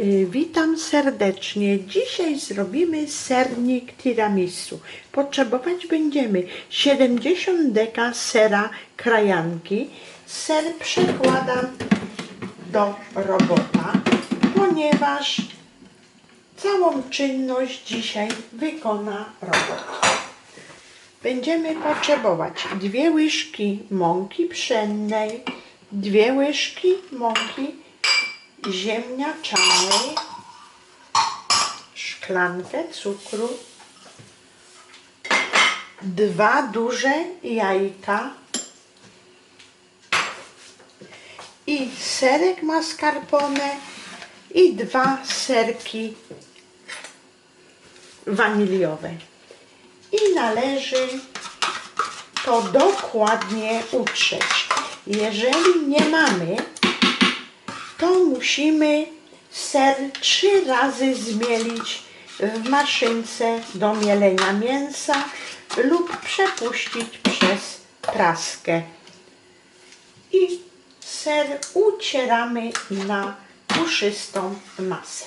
Y, Witam serdecznie. Dzisiaj zrobimy sernik tiramisu. Potrzebować będziemy 70 deka sera krajanki. Ser przekładam do robota, ponieważ całą czynność dzisiaj wykona robot. Będziemy potrzebować dwie łyżki mąki pszennej, dwie łyżki mąki ziemniaczanej, szklankę cukru, dwa duże jajka i serek mascarpone i dwa serki waniliowe. I należy to dokładnie utrzeć. Jeżeli nie mamy to musimy ser trzy razy zmielić w maszynce do mielenia mięsa lub przepuścić przez praskę. I ser ucieramy na puszystą masę.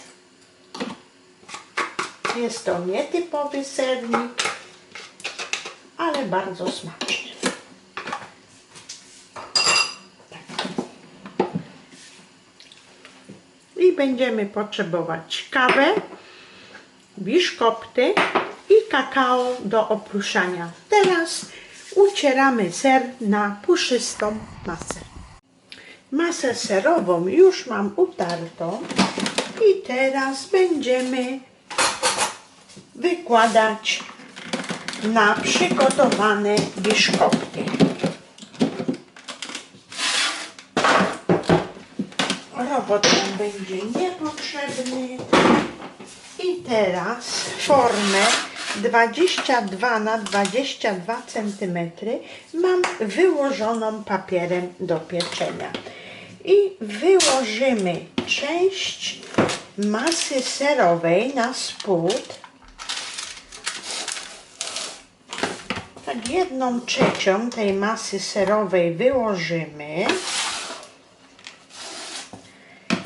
Jest to nietypowy sernik, ale bardzo smaczny. Będziemy potrzebować kawę, biszkopty i kakao do oprószania. Teraz ucieramy ser na puszystą masę. Masę serową już mam utartą i teraz będziemy wykładać na przygotowane biszkopty. Nam będzie niepotrzebny. I teraz formę 22 na 22 cm mam wyłożoną papierem do pieczenia. I wyłożymy część masy serowej na spód. Tak jedną trzecią tej masy serowej wyłożymy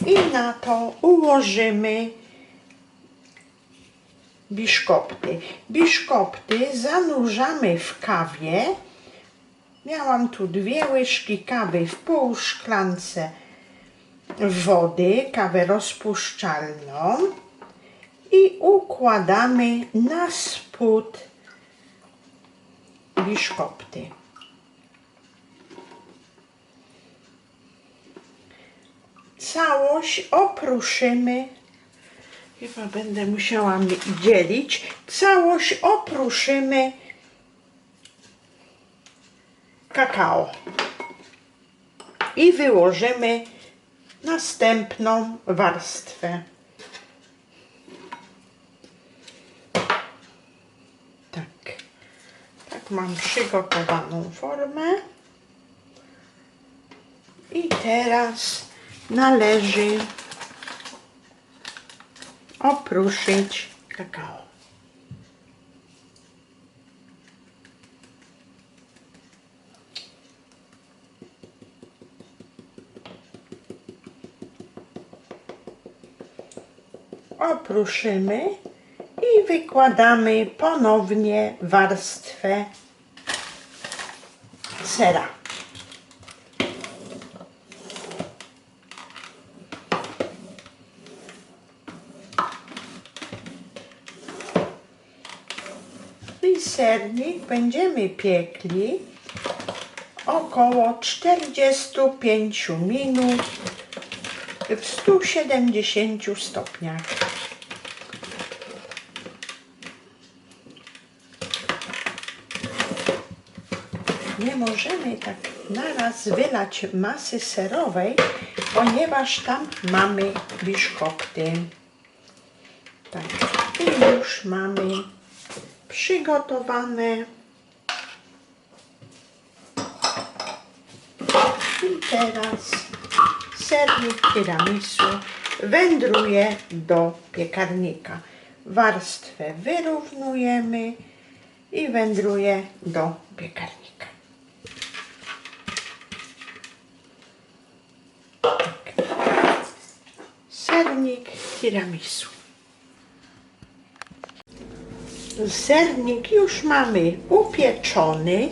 i na to ułożymy biszkopty. Biszkopty zanurzamy w kawie. Miałam tu dwie łyżki kawy w pół szklance wody, kawę rozpuszczalną i układamy na spód biszkopty. Całość opruszymy. Chyba będę musiała dzielić. Całość opruszymy kakao. I wyłożymy następną warstwę. Tak. Tak mam przygotowaną formę. I teraz należy opruszyć kakao. Opruszymy i wykładamy ponownie warstwę sera. Sernik będziemy piekli około 45 minut w 170 stopniach. Nie możemy tak naraz wylać masy serowej, ponieważ tam mamy biszkopty. Tak, i już mamy przygotowane. I teraz sernik tiramisu wędruje do piekarnika. Warstwę wyrównujemy i wędruje do piekarnika. Tak. Sernik tiramisu. Sernik już mamy upieczony,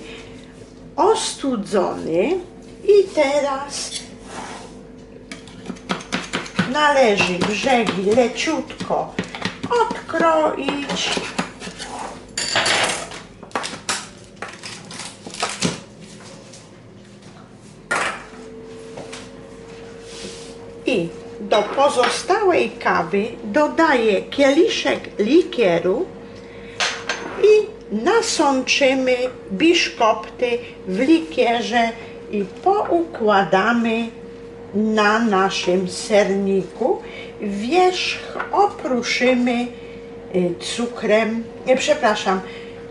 ostudzony i teraz należy brzegi leciutko odkroić. I do pozostałej kawy dodaję kieliszek likieru nasączymy biszkopty w likierze i poukładamy na naszym serniku. Wierzch opruszymy y, cukrem, nie, przepraszam,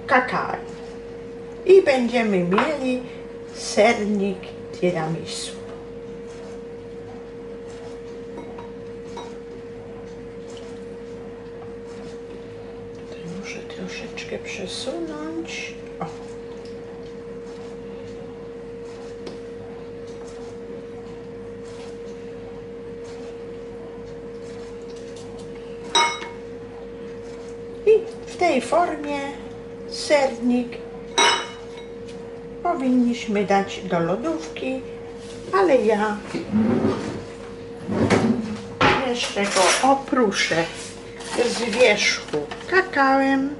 kakao. I będziemy mieli sernik tiramisu. Troszeczkę przesunąć. O. I w tej formie sernik powinniśmy dać do lodówki, ale ja jeszcze go opruszę z wierzchu kakałem.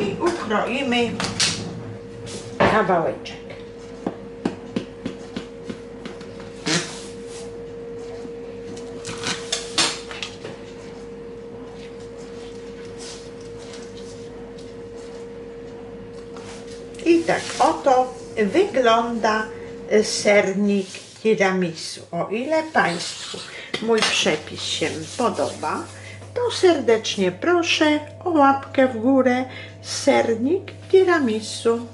I ukroimy kawałeczek. I tak oto wygląda sernik tiramisu. O ile Państwu mój przepis się podoba, to serdecznie proszę o łapkę w górę sernik tiramisu.